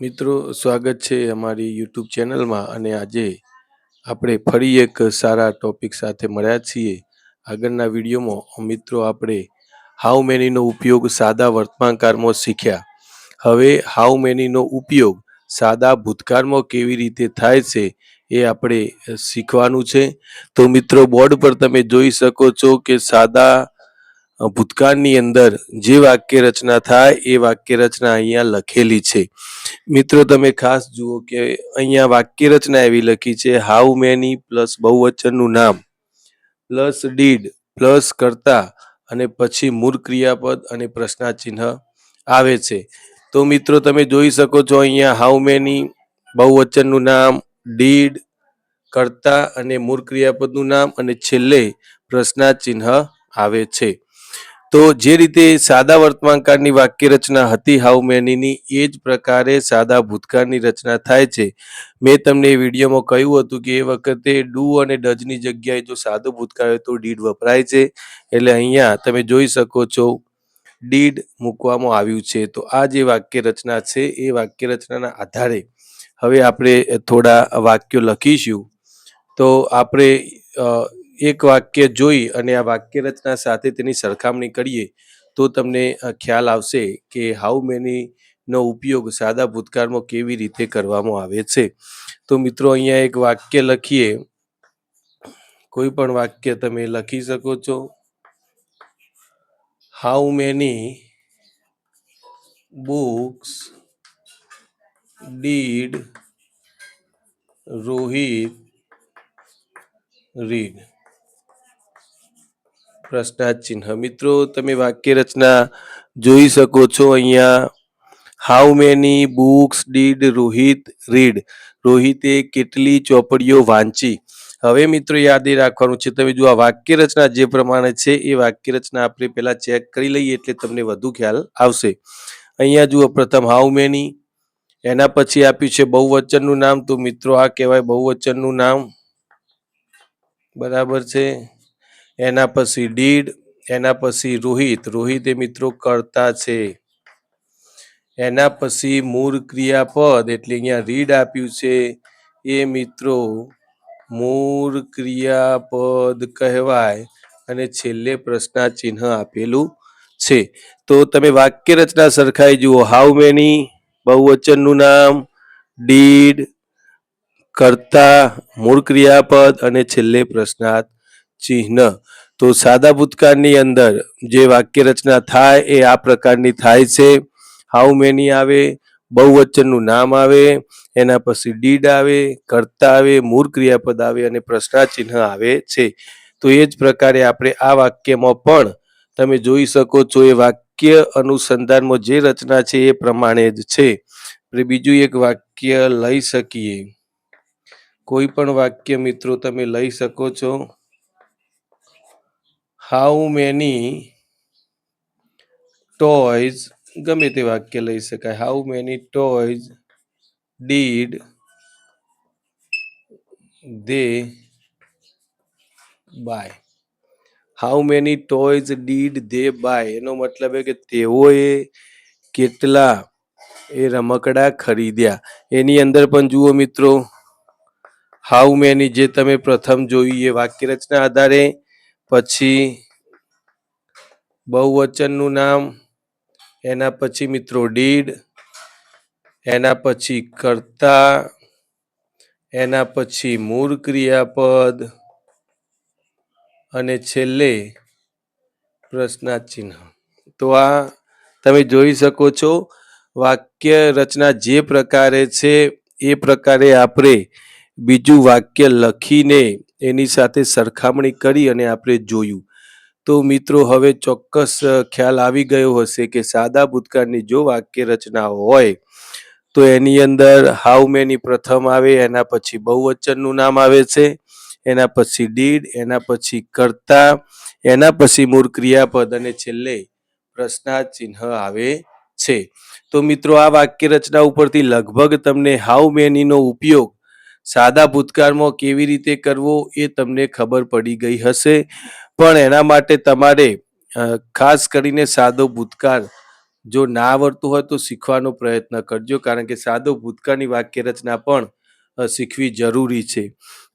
મિત્રો, સ્વાગત છે અમારી યુટ્યુબ ચેનલમાં અને આજે આપણે ફરી એક સારા ટોપિક સાથે મળ્યા છીએ. આગળના વિડીયોમાં મિત્રો, આપણે હાઉ મેનીનો ઉપયોગ સાદા વર્તમાનકાળમાં શીખ્યા. હવે હાઉ મેનીનો ઉપયોગ સાદા ભૂતકાળમાં કેવી રીતે થાય છે એ આપણે શીખવાનું છે. તો મિત્રો, બોર્ડ પર તમે જોઈ શકો છો કે સાદા ભૂતકાળની અંદર જે વાક્ય રચના થાય એ વાક્ય રચના અહીંયા લખેલી છે. મિત્રો, તમે ખાસ જુઓ કે અહીંયા વાક્ય રચના એવી લખી છે હાઉ મેની પ્લસ બહુવચનનું નામ પ્લસ ડીડ પ્લસ કરતા અને પછી મૂળ ક્રિયાપદ અને પ્રશ્નાચિહ્ન આવે છે. તો મિત્રો, તમે જોઈ શકો છો અહીંયા હાઉ મેની બહુવચનનું નામ ડીડ કરતા અને મૂળ ક્રિયાપદનું નામ અને છેલ્લે પ્રશ્નાચિહ્ન આવે છે. તો જે રીતે સાદા વર્તમાનકાળની વાક્ય રચના હતી, હાઉ મેનીની, એ જ પ્રકારે સાદા ભૂતકાળની રચના થાય છે. મેં તમને વિડીયોમાં કહ્યું હતું કે એ વખતે ડુ અને ડજની જગ્યાએ જો સાદો ભૂતકાળ હોય તો ડીડ વપરાય છે. એટલે અહીંયા તમે જોઈ શકો છો, ડીડ મૂકવામાં આવ્યું છે. તો આ જે વાક્ય રચના છે, એ વાક્ય રચનાના આધારે હવે આપણે થોડા વાક્યો લખીશું. તો આપણે એક વાક્ય જોઈ અને આ વાક્ય રચના સાથે તેની સરખામણી કરીએ, તો તમને ખ્યાલ આવશે કે હાઉ મેની નો ઉપયોગ સાદા ભૂતકાળમાં કેવી રીતે કરવામાં આવે છે. તો મિત્રો, અહીંયા એક વાક્ય લખીએ. કોઈ પણ વાક્ય તમે લખી શકો છો. How many books did Rohit read. પ્રશ્નાર્થ ચિહ્ન મિત્રો, તમે વાક્ય રચના જોઈ શકો છો અહીંયા. How many books did Rohit read રોહિતે કેટલી ચોપડીઓ વાંચી? હવે મિત્રો યાદ રાખવાનું છે, તમે જો આ વાક્ય રચના જે પ્રમાણે છે, એ વાક્ય રચના આપણે પહેલા ચેક કરી લઈએ એટલે તમને વધુ ખ્યાલ આવશે. અહીંયા જુઓ, પ્રથમ હાઉ મેની એના પછી આપ્યું છે બહુવચનનું નામ. તો મિત્રો આ કહેવાય બહુવચનનું નામ. બરાબર છે? એના પછી ડીડ એના પછી રોહિત. રોહિત એ મિત્રો કરતા છે. એના પછી મૂળ ક્રિયાપદ એટલે અહીંયા રીડ આપ્યું છે એ મિત્રો મૂળ ક્રિયાપદ કહેવાય અને છેલ્લે પ્રશ્નાચિહ્ન આપેલું છે. તો તમે વાક્ય રચના સરખાઈ જુઓ. હાઉ મેની બહુવચનનું નામ ડીડ કરતા, મૂળ ક્રિયાપદ અને છેલ્લે પ્રશ્નાર્થ ચિહ્ન. તો સાદા ભૂતકાળની અંદર જે વાક્ય રચના થાય એ આ પ્રકારની થાય છે. હાઉ મેની આવે? બહુવચનનું નામ આવે. એના પછી ડીડ આવે, કરતા આવે, મૂળ ક્રિયાપદ આવે અને પ્રશ્નાચિહ્ન આવે છે. તો એ જ પ્રકારે આપણે આ વાક્યમાં પણ તમે જોઈ શકો છો એ વાક્ય અનુસંધાનમાં જે રચના છે એ પ્રમાણે જ છે. બીજું એક વાક્ય લઈ શકીએ. કોઈ પણ વાક્ય મિત્રો તમે લઈ શકો છો. હાઉ મેની ટોયઝ ગમે તે વાક્ય લઈ શકાય. How many toys did they buy how many toys did they buy એનો મતલબ એ કે તેઓએ કેટલા એ રમકડા ખરીદ્યા. એની અંદર પણ જુઓ મિત્રો હાઉ મેની જે તમે પ્રથમ જોયું એ વાક્ય રચના આધારે પછી બહુવચનનું નામ, એના પછી મિત્રો ડીડ, એના પછી કરતા, એના પછી મૂળ ક્રિયાપદ અને છેલ્લે પ્રશ્નાચિહ્ન. તો આ તમે જોઈ શકો છો, વાક્ય રચના જે પ્રકારે છે એ પ્રકારે આપણે બીજું વાક્ય લખીને એની સાથે સરખામણી કરી અને આપણે જોયું. તો મિત્રો, હવે ચોક્કસ ખ્યાલ આવી ગયો હશે કે સાદા ભૂતકાળની જો વાક્ય રચના હોય, તો એની અંદર હાઉ મેની પ્રથમ આવે, એના પછી બહુવચનનું નામ આવે છે, એના પછી ડીડ એના પછી કરતા એના પછી મૂળ ક્રિયાપદ અને છેલ્લે પ્રશ્નાર્થ ચિહ્ન આવે છે. તો મિત્રો, આ વાક્ય રચના ઉપરથી લગભગ તમને હાઉ મેનીનો ઉપયોગ સાદા ભૂતકાળમાં કેવી રીતે કરવો એ તમને ખબર પડી ગઈ હશે. પણ એના માટે તમારે ખાસ કરીને સાદો ભૂતકાળ જો ના આવડતું હોય તો શીખવાનો પ્રયત્ન કરજો. કારણ કે સાદો ભૂતકાળની વાક્ય રચના પણ શીખવી જરૂરી છે.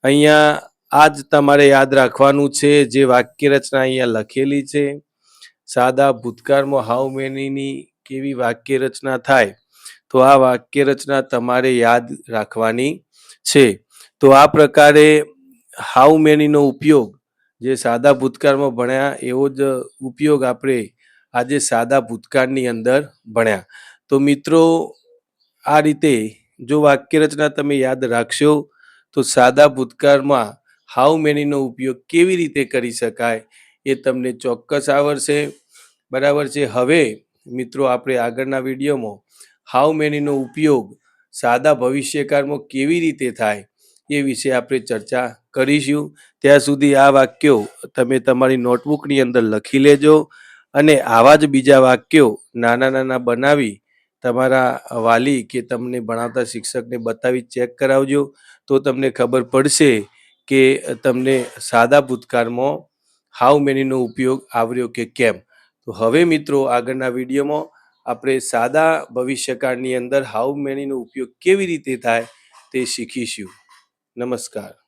અહીંયા આ જ તમારે યાદ રાખવાનું છે જે વાક્ય રચના અહીંયા લખેલી છે. સાદા ભૂતકાળમાં હાઉ મેનીની કેવી વાક્ય રચના થાય? તો આ વાક્ય રચના તમારે યાદ રાખવાની છે. તો આ પ્રકારે હાઉ મેનીનો ઉપયોગ જે સાદા ભૂતકાળમાં ભણ્યા, એવો જ ઉપયોગ આપણે આજે સાદા ભૂતકાળની અંદર ભણ્યા. તો મિત્રો, આ રીતે જો વાક્ય રચના તમે યાદ રાખશો, તો સાદા ભૂતકાળમાં હાઉ મેનીનો ઉપયોગ કેવી રીતે કરી શકાય એ તમને ચોક્કસ આવડશે. બરાબર છે. હવે મિત્રો, આપણે આગળના વિડીયોમાં હાઉ મેનીનો ઉપયોગ સાદા ભવિષ્યકાળમાં કેવી રીતે થાય એ વિશે આપણે ચર્ચા કરીશું. ત્યાં સુધી આ વાક્યો તમે તમારી નોટબુકની અંદર લખી લેજો અને આવા જ બીજા વાક્યો નાના નાના બનાવી તમારા વાલી કે તમને ભણાવતા શિક્ષકને બતાવી ચેક કરાવજો. તો તમને ખબર પડશે કે તમને સાદા ભૂતકાળમાં હાઉ મેનીનો ઉપયોગ આવ્યો કે કેમ. તો હવે મિત્રો આગળના વિડીયોમાં આપણે સાદા ભવિષ્યકાળની અંદર હાઉ મેનીનો ઉપયોગ કેવી રીતે થાય તે શીખીશું. નમસ્કાર.